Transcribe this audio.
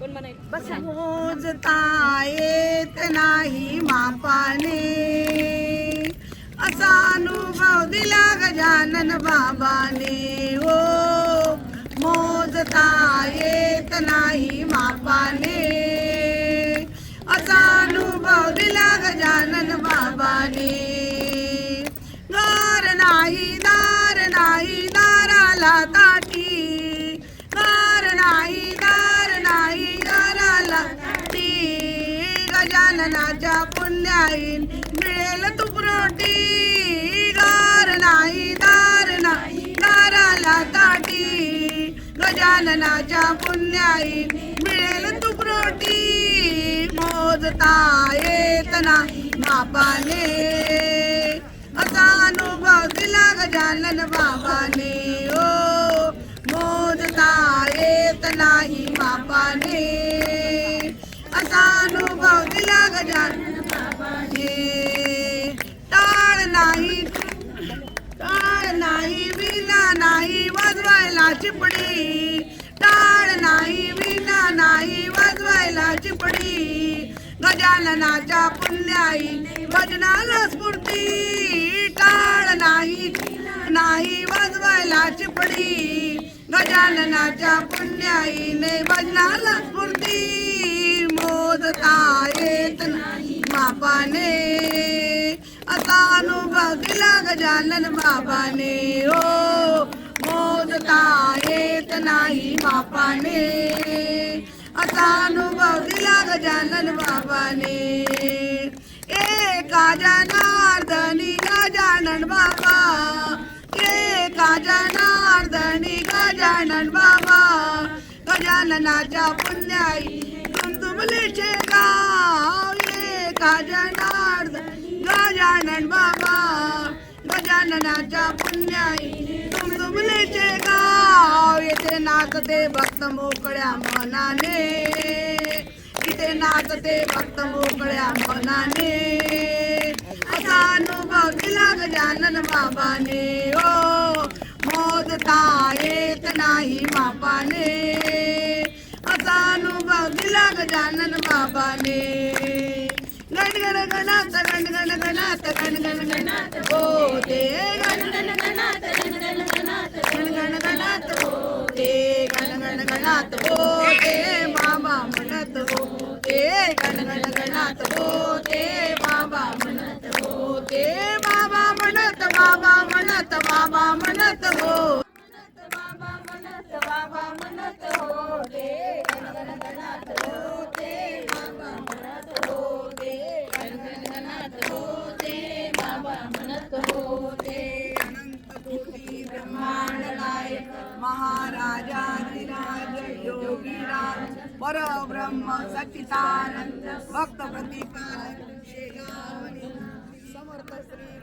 मोजता येत नाही मापाने. असा अनुभव दिला गजानन बाबाने. हो मोजता येत नाही मापाने. असा अनुभव दिला गजानन बाबाने. गार नाही दार नाही दाराला ताटी. गजाननाच्या पुण्याईन मिळेल तुपरोटी गार नाही दार नाही दाराला ताटी. गजाननाच्या पुण्याईन मिळेल तुपरोटी मोजता येत नाही बापाने असा अनुभव दिला गजानन बाबाने. ओ मोजता येत नाही बापाने दिला गजानन टाळ नाही टाळ नाही विना नाही वाजवायला चिपडी। टाळ नाही विना नाही वाजवायला चिपडी। गजाननाच्या पुण्याई भजनाला स्फूर्ती। टाळ नाही नाही वाजवायला चिपडी। गजाननाच्या पुण्याईने भजनाला स्फूर्ती। असा अनुभव दिला गजानन बाबाने ओ मोजता येत नाही मापाने असा अनुभव दिला गजानन बाबाने एका जनार्दनी गजानन बाबा। एका जनार्दनी गजानन बाबा। गजाननाच्या पुण्याई तुमतुमलीचे गजाननाच्या पुण्याई तुमतुमलीचे गाव. येथे नाचते भक्त मोकळ्या मनाने. इथे नाचते भक्त मोकळ्या मनाने. असा अनुभव दिला गजानन बाबाने. ओ मोजता येत नाही मापाने. असा अनुभव दिला गजानन बाबाने. गणगण गणाचा गणगण गण हो ते बाबा म्हणत होते. गण गणगणगणात हो ते बाबा म्हणत होते. बाबा म्हणत बाबा म्हणत बाबा म्हणत योगीराज परब्रह्म सच्चिदानंद भक्त प्रतिपालक श्री समर्थ श्री